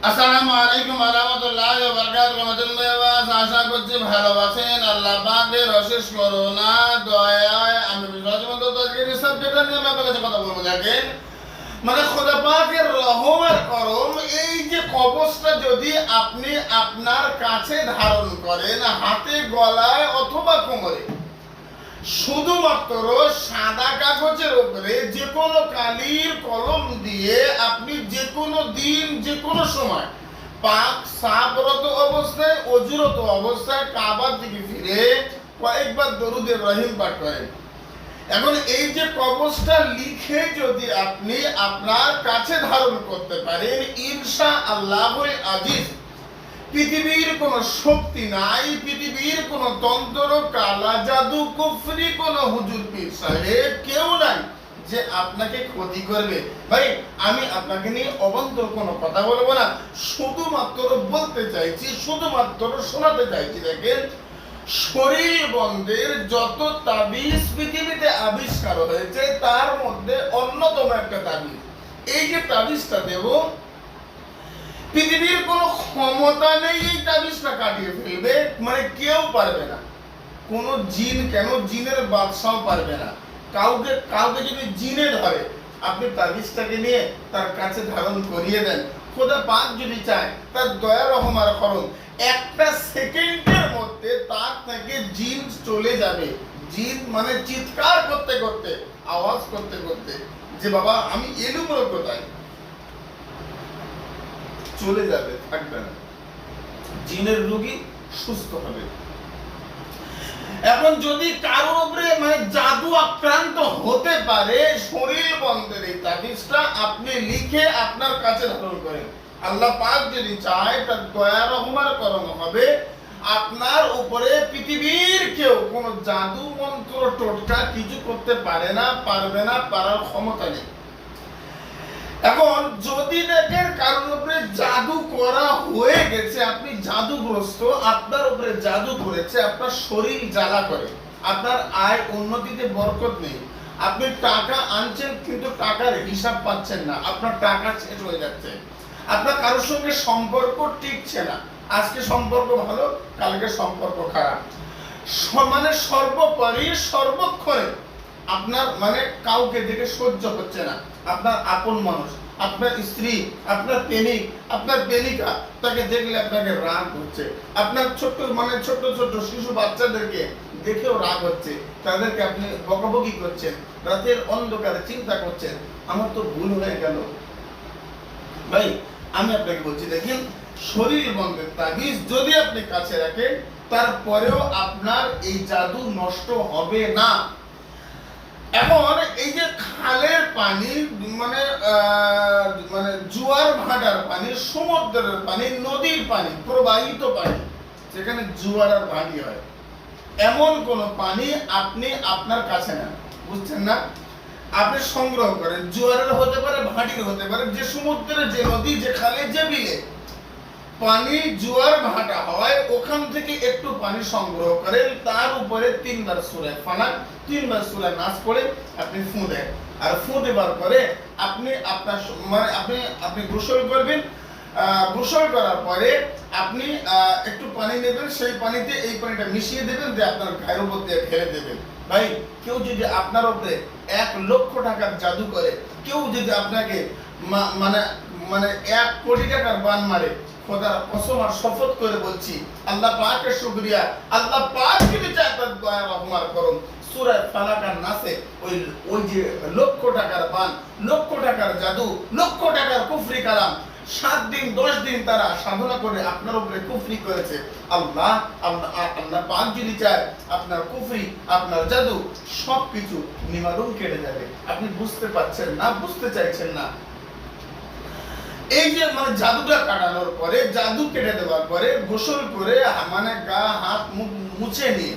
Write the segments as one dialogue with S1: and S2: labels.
S1: আসসালামু আলাইকুম আরহামতুল্লাহ বরকাত রহমতুল্লাহ আশা করছি ভালোবাসেন আল্লাহ পাকের অশেষ করোনা দয়ায় আমি বিশ্বাস মতো আজকে সাবজেক্টটা নিয়ে আপনার কাছে কথা বলব। দেখেন মানে খোদা পাকের রহম করম এই যে কবচটা যদি আপনি আপনার কাছে ধারণ করেন, হাতে, গলায় অথবা কোমরে শুধুমাত্র সাদা কাগজের উপরে যে কোনো কালির কলম দিয়ে আপনি যে কোনো দিন, যে কোনো সময় পাক, সাবরত অবস্থায়, অজুরত অবস্থায় কাবার দিকে ফিরে কয়েকবার দরুদ ইব্রাহিম পাঠ করেন। এখন এই যে কবচটা লিখে যদি আপনি আপনার কাছে ধারণ করতে পারেন ইনশা আল্লাহ আজিজ পৃথিবীর কোন শক্তি নাই, পৃথিবীর কোন তন্ত্র, কালা, জাদু, কুফরি, কোন হুজুর, পীর সাহেব কেউ নাই যে আপনাকে ক্ষতি করবে। ভাই, আমি আপনাকে নিয়ে অবন্তর কোনো কথা বলব না, শুধুমাত্র বলতে চাইছি, শুধুমাত্র শোনাতে চাইছি, দেখেন, শরীর বন্ধের যত তাবিজ পৃথিবীতে আবিষ্কার হয়েছে, তার মধ্যে অন্যতম একটা তাবিজ। এই যে তাবিজটা দেবো পৃথিবীর কোনো ক্ষমতা নেই এই তাবিজটা কাটিয়ে ফেলবে মানে কেউ পারবে না। কোন জিন কেন? জিনের বাদশাও পারবে না। কাউকে কাউকে যদি জিনে ধরে, আপনি তাবিজটাকে নিয়ে তার কাছে ধারণ করিয়ে দেন। খোদা পাক যদি চায়, তার দয়া রহমার করুন একটা সেকেন্ডের মধ্যে তার থেকে জিন চলে যাবে। জিন মানে চিৎকার করতে করতে, আওয়াজ করতে করতে। যে বাবা, আমি এলুম কোথায়। চলে যাবে, থাকবে না। জিনের রোগী সুস্থ হবে। এখন যদি কারোর উপরে মানে জাদু আক্রান্ত হতে পারে, শরীর বন্ধের এই তাবিজটা আপনি লিখে আপনার কাছে ধারণ করেন। আল্লাহ পাক যদি চায়, তার দয়া রহমার করণ হবে। আপনার উপরে পৃথিবীর কেউ কোন জাদু মন্ত্র টোটকা কিছু করতে পারে না, পারবে না, পারার ক্ষমতা নেই। এখন যদি দেখেন কারোর উপরে জাদু করা হয়ে গেছে, আপনি জাদুগ্রস্ত, আপনার উপরে জাদু করেছে, আপনার শরীর জ্বালা করে, আপনার আয় উন্নতিতে বরকত নেই, আপনি টাকা আনছেন কিন্তু টাকার হিসাব পাচ্ছেন না, আপনার টাকা শেষ হয়ে যাচ্ছে, আপনার কারোর সঙ্গে সম্পর্ক টিকছে না, আজকে সম্পর্ক ভালো, কালকে সম্পর্ক খারাপ সমানে সর্বোপরি, সর্বক্ষণে আপনার মানে কাউকে দেখে সহ্য হচ্ছে না আপনার আপন মানুষ, আপনার স্ত্রী, আপনার প্রেমিক, আপনার প্রেমিকা, তাকে দেখলে আপনাকে রাগ হচ্ছে। আপনার ছোট্ট মানে ছোট্ট ছোট্ট শিশু বাচ্চাদেরকে দেখেও রাগ হচ্ছে। তাদেরকে আপনি বকাবকি করছেন, রাতের অন্ধকারে চিন্তা করছেন। আমার তো ভুল হয়ে গেল। ভাই, আমি আপনাকে বলছি, দেখেন, শরীর বন্ধের তাবিজ যদি আপনি কাছে রাখেন, তারপরেও আপনার এই জাদু নষ্ট হবে না। এখন এই যে খালের পানি মানে মানে জোয়ার ভাটার পানি, সমুদ্রের পানি, নদীর পানি, প্রবাহিত পানি, যেখানে জোয়ার আর ভাটি হয়, এমন কোন পানি আপনি আপনার কাছে নেন, বুঝছেন না? আপনি সংগ্রহ করেন, জোয়ারের হতে পারে, ভাটির হতে পারে, যে সমুদ্রের যে নদী, যে খালে, যে বিলে, পানি জোয়ার ভাটা হয়, ওখান থেকে একটু পানি সংগ্রহ করেন, তার উপরে তিনবার সুরে ফানাক তিনবার সুরে নাচ করে আপনি ফু দেন। আর ফু দেবার পরে আপনি আপনার মানে আপনি আপনি গোসল করবেন। গোসল করার পরে আপনি একটু পানি নেবেন, সেই পানিতে এই পানিটা মিশিয়ে দেবেন, দিয়ে আপনার গায়ের উপর দিয়ে ফেলে দেবেন। ভাই, কেউ যদি আপনার উপরে এক লক্ষ টাকার জাদু করে, কেউ যদি আপনাকে মানে মানে এক কোটি টাকার বান মারে, খোদার কসম আর শপথ করে বলছি, আল্লাহ পাকের শুকরিয়া, আল্লাহ পাক যদি চায় তার দয়া রহমার করুন। সূরা ফালাকার ওই ওই যে লক্ষ টাকার লক্ষ টাকার জাদু, লক্ষ টাকার কুফরি কালাম, সাত দিন, দশ দিন তারা সাধনা করে আপনার উপরে কুফরি করেছে। আল্লাহ আল্লাহ পাক যদি চায় আপনার কুফরি, আপনার জাদু সব কিছু নিবারণ কেটে যাবে। আপনি বুঝতে পারছেন না, বুঝতে চাইছেন না। এই যে মানে জাদুটা কাটানোর পরে, জাদু কেটে দেওয়ার পরে, গোসল করে মানে গা, হাত মুখ মুছে নিয়ে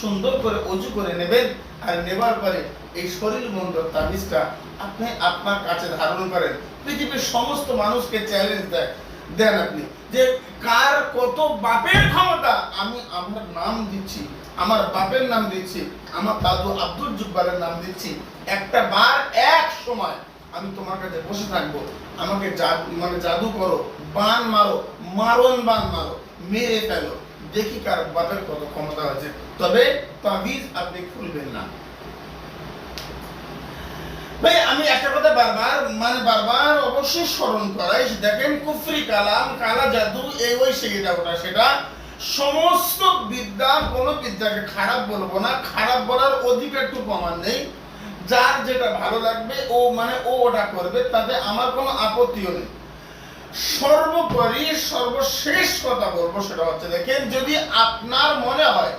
S1: সুন্দর করে অজু করে নেবেন আর নেবার পরে এই শরীর বন্ধ তাবিজটা আপনি আপনার কাছে ধারণ করেন। পৃথিবীর সমস্ত মানুষকে চ্যালেঞ্জ দেয়। দেন আপনি যে কার কত বাপের ক্ষমতা? আমি আমার নাম দিচ্ছি, আমার বাপের নাম দিচ্ছি, আমার দাদু আব্দুল জুব্বারের নাম দিচ্ছি। একটা বার, এক সময় আমি তোমার কাছে বসে থাকব। আমাকে জাদু মানে জাদু করো, বান মারো, মারণ বান মারো, মেরে ফেলো। দেখি কার বাপের কত ক্ষমতা আছে। তবে তাবিজ আপনি খুলবেন না। ভাই, আমি একটা কথা বারবার মানে বারবার অবশ্যই স্মরণ করাই দেখেন কুফরি কালাম, কালা জাদু, এই ওই সেটা ওটা, সেটা সমস্ত বিদ্যা, কোনো বিদ্যাকে খারাপ বলব না, খারাপ বলার অধিকার অধিকারটুকু আমার নেই। যার যেটা ভালো লাগবে, ও মানে ও ওটা করবে, তাতে আমার কোনো আপত্তিও নেই। সর্বোপরি সর্বশেষ কথা বলব সেটা হচ্ছে দেখেন, যদি আপনার মনে হয়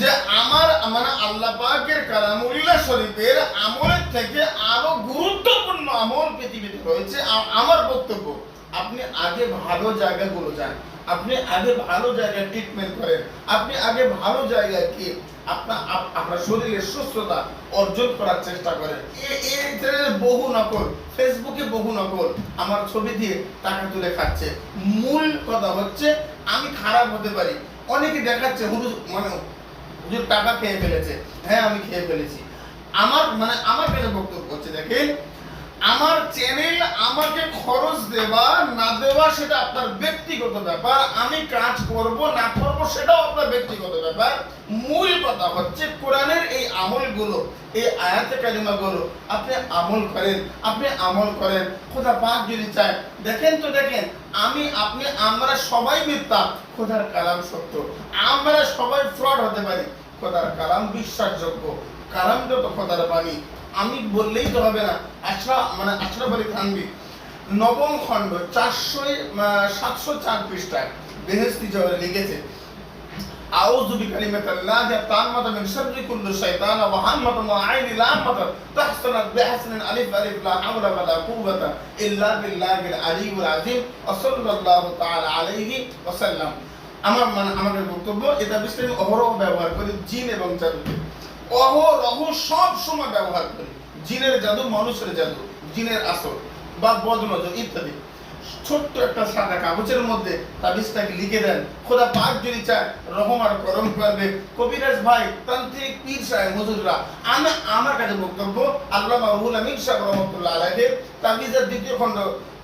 S1: যে আমার মানে আল্লাহ পাকের কালামুল্লাহ শরীফের আমলের থেকে আরও গুরুত্বপূর্ণ আমল পৃথিবীতে রয়েছে আমার বক্তব্য, আপনি আগে ভালো জায়গাগুলো যান। আপনি আগে ভালো জায়গায় ট্রিটমেন্ট করেন। আপনি আগে ভালো জায়গায় কি? আপনার আপ- আপনার শরীরের সুস্থতা অর্জন করার চেষ্টা করেন। এই বহু নকল ফেসবুকে বহু নকল। আমার ছবি দিয়ে টাকা তুলে খাচ্ছে। মূল কথা হচ্ছে, আমি খারাপ হতে পারি। অনেকে দেখাচ্ছে, হুজুর মানে হুজুর টাকা খেয়ে ফেলেছে। হ্যাঁ আমি খেয়ে ফেলেছি। আমার মানে আমার কাছে বক্তব্য হচ্ছে, দেখেন আমার চ্যানেল আমাকে খরচ দেওয়া না দেওয়া সেটা আপনার ব্যক্তিগত ব্যাপার। আমি কাজ করব, না করব সেটাও আপনার ব্যক্তিগত ব্যাপার। মূল কথা হচ্ছে কোরআনের এই আমলগুলো, এই আয়াতে কালিমাগুলো, আপনি আমল করেন, আপনি আমল করেন। খোদা পাক যদি চায়, দেখেন তো দেখেন, আমি, আপনি, আমরা সবাই মিথ্যা, খোদার কালাম সত্য। আমরা সবাই ফ্রড হতে পারি, খোদার কালাম বিশ্বাসযোগ্য। কালাম যত খোদার বাণী। আমি বললেই তো হবে না। আশরা মানে আশরা বলি থানবি। নবম খণ্ড চারশো সাতশো চার পৃষ্ঠায় বেহেস্তি জহরে লিখেছে, আউযু বিকালিমাতিল্লাহি তাম্মাতা মিন শাররি কুল্লি শাইতান ওয়া হাম্মাতান ওয়া আইনি লাম্মাতা তাহসানাত বিহসনিন আলিফ আলিফ লা হাওলা ওয়া লা কুওয়াতা ইল্লা বিল্লাহিল আলিয়্যিল আযীম ওয়া সাল্লাল্লাহু তাআলা আলাইহি ওয়া সাল্লাম আমার মানে আমাদের বক্তব্য, এটা বিস্তারিত অহরহ ব্যবহার করে জিন এবং জাদুকে। অহরহ সব সময় ব্যবহার করি। জিনের জাদু, মানুষের জাদু, জিনের আসর, বা বদনজর, ইত্যাদি। ছোট্ট একটা সাদা কাগজের মধ্যে তাবিজটাকে লিখে দেন। খোদা পাক যদি চায়, রহম আর করম করবে কবিরাজ ভাই, তান্ত্রিক পীর সাহেব, হুজুররা, আমি, আমার কাছে বক্তব্য, আল্লামা রুহুল আমিন সাহেব রহমতুল্লাহ আলাইহি তাবিজের দ্বিতীয় খণ্ড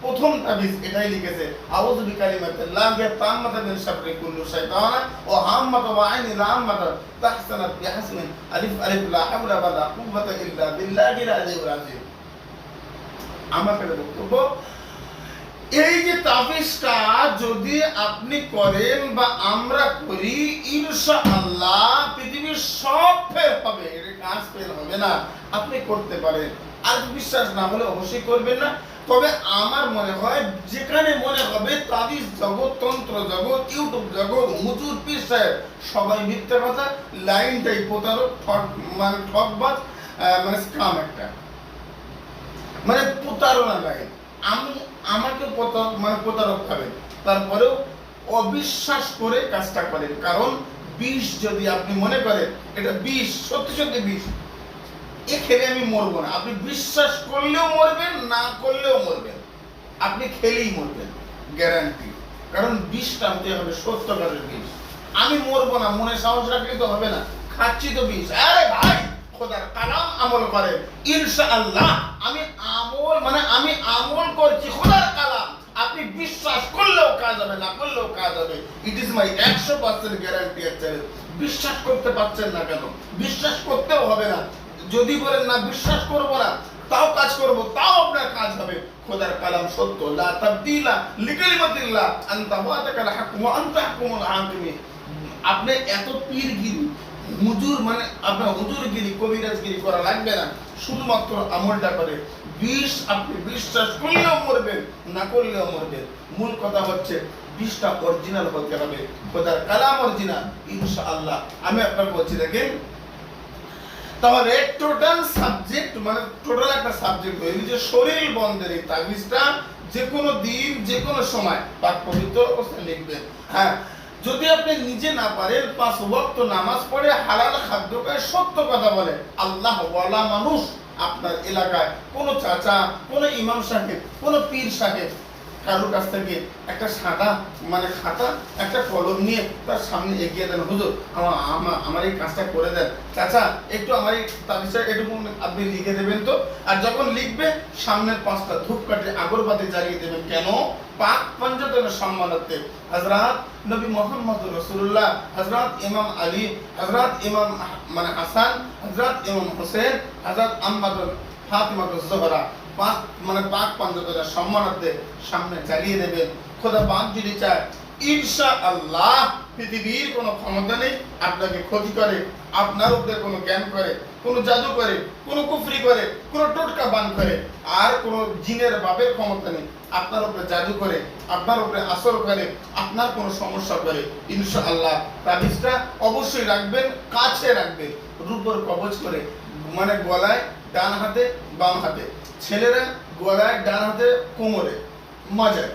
S1: প্রথম তাবিজ এটাই লিখেছে, আউযু বিকালিমাতিল্লাহি তাম্মাতি মিন শাররি কুল্লি শাইতান ওয়া হাম্মাত ওয়া আইনি লাম্মাত তাহসানাত বিহাসমিন আলিফ আলিফ লা হাওলা ওয়া লা কুওয়াতা ইল্লা বিল্লাহিল আলিয়্যিল আযীম। আমার কাছে বক্তব্য, এই যে তাবিজটা যদি আপনি করেন বা আমরা করি ইনশা আল্লাহ পৃথিবীর সব ফের হবে, এর কাজ ফের হবে না। আপনি করতে পারেন। আর বিশ্বাস না হলে অবশ্যই করবেন না। তবে আমার মনে হয় যেখানে মনে হবে তাবিজ জগৎ, তন্ত্র জগৎ, ইউটিউব জগৎ, হুজুর, পীর সাহেব, সবাই মিথ্যা কথা, লাইনটাই প্রতারক, ঠক মানে ঠকবাজ মানে স্কাম একটা। মানে প্রতারণা লাইন। আমি, আমাকে মানে প্রতারক খাবেন তারপরেও অবিশ্বাস করে কাজটা করেন। কারণ বিষ যদি আপনি মনে করেন, এটা বিষ, সত্যি সত্যি বিষ। এ খেলে আমি মরবো না। আপনি বিশ্বাস করলেও মরবেন, না করলেও মরবেন। আপনি খেলেই মরবেন গ্যারান্টি কারণ বিষ টানতে হবে সত্যকারের বিষ। আমি মরবো না, মনে সাহস রাখলে তো হবে না। খাচ্ছি তো বিষ। আরে ভাই, খোদার কালাম আমল করেন। ইনশাআল্লাহ, আমি আমল মানে আমি আমল করছি খোদার কালাম। আপনি বিশ্বাস করলেও কাজ হবে, না করলেও কাজ হবে। ইট ইজ মাই একশো পার্সেন্ট গ্যারান্টি চ্যালেঞ্জ বিশ্বাস করতে পারছেন না কেন? বিশ্বাস করতেও হবে না। যদি বলেন, না, বিশ্বাস করব না, তাও কাজ করব, তাও আপনার কাজ হবে। খোদার কালাম সত্য, লা তাবদিলা লিকালিমাতিল্লাহ আনতা ওয়াতাকাল হাকম ওয়া আনতা হাকমুল হাকিমিন আপনি এত পীরগিরি, হুজুর মানে আপনার হুজুরগিরি, কবিরাজগিরি করা লাগবে না। শুধুমাত্র আমলটা করে। বিষ আপনি বিশ্বাস করলেও মরবেন, না করলেও মরবেন। মূল কথা হচ্ছে বিষটা অরিজিনাল হতে হবে। খোদার কালাম অরিজিনাল ইনশাআল্লাহ। আমি আপনার বলছি, দেখেন তাহলে টোটাল সাবজেক্ট মানে টোটাল একটা সাবজেক্ট হয়ে যে শরীর বন্ধের এই তাবিজটা যে কোনো দিন যে কোনো সময় পাক পবিত্র অবস্থায় লিখবেন। হ্যাঁ যদি আপনি নিজে না পারেন, পাঁচ ওয়াক্ত নামাজ পড়ে হালাল খাদ্য খায় সত্য কথা বলে আল্লাহ ওয়ালা মানুষ আপনার এলাকায়, কোনো চাচা, কোনো ইমাম সাহেব, কোনো পীর সাহেব কারোর কাছ থেকে একটা সাদা মানে খাতা, একটা কলম নিয়ে তার সামনে এগিয়ে দেন। হুজুর, আমার আমার এই কাজটা করে দেন। চাচা, একটু আমার এই তাবিজটা, একটু আপনি লিখে দেবেন তো? আর যখন লিখবে, সামনের পাঁচটা ধূপকাঠি আগরবাতি জ্বালিয়ে দেবেন। কেন? পাক পঞ্চতনের সম্মানার্থে হজরত নবী মোহাম্মদ রসুল্লাহ হজরত ইমাম আলী হজরত ইমাম মানে হাসান হজরত ইমাম হোসেন হজরত আহমদ ফাতিমা জোহরা পাক মানে পাক পঞ্চতনের সম্মানার্থে সামনে চালিয়ে দেবেন। খোদা পাক যদি চায় ইনশা আল্লাহ পৃথিবীর কোনো ক্ষমতা নেই, আপনাকে ক্ষতি করে, আপনার উপরে কোনো জ্ঞান করে, কোনো জাদু করে, কোনো কুফরি করে, কোনো টোটকা বান করে, আর কোনো জিনের বাপের ক্ষমতা নেই। আপনার উপরে জাদু করে, আপনার উপরে আসর করে, আপনার কোনো সমস্যা করে ইনশা আল্লাহ তাবিজটা অবশ্যই রাখবেন, কাছে রাখবেন, রূপর কবচ করে মানে গলায় ডান হাতে, বাম হাতে। ছেলেরা গলায় ডান হাতে, কোমরে, মজায়।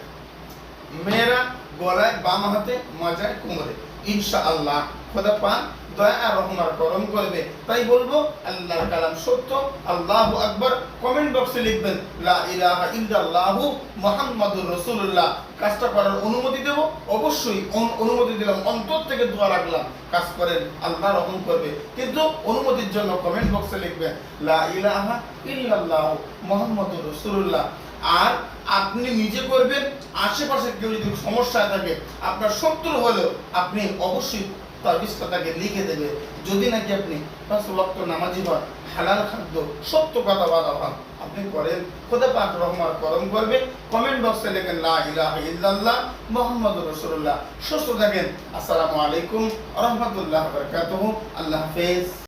S1: মেয়েরা গলায় বাম হাতে, মাজায়, কোমরে। ইনশা আল্লাহ খোদা পান দয়া রহমার করম করবে। তাই বলব, আল্লাহর কালাম সত্য, আল্লাহু আকবার। কমেন্ট বক্সে লিখবেন, লা ইলাহা ইল্লাল্লাহু মুহাম্মাদুর রাসূলুল্লাহ। কাজটা করার অনুমতি দেব। অবশ্যই অন- অনুমতি দিলাম, অন্তর থেকে দোয়া রাখলাম। কাজ করেন, আল্লাহ রহম করবে। কিন্তু অনুমতির জন্য কমেন্ট বক্সে লিখবেন, লা ইলাহা ইল্লাল্লাহু মুহাম্মাদুর রাসূলুল্লাহ। আর আপনি নিজে করবেন আশেপাশে কেউ যদি সমস্যা থাকে, আপনার শত্রু হলেও আপনি অবশ্যই তাবিজটা তাকে লিখে দেবে। যদি নাকি আপনি পাঁচ নামাজি হন হালাল খাদ্য, সত্য কথা বলা হন আপনি করেন। খোদা পাক রহমার করম করবে। কমেন্ট বক্সে লেখেন, লা ইলাহা ইল্লাল্লাহ মোহাম্মদ রাসূলুল্লাহ। সুস্থ থাকেন। আসসালামু আলাইকুম রহমতুল্লাহ রাহমাতুল্লাহি আল্লাহ হাফেজ।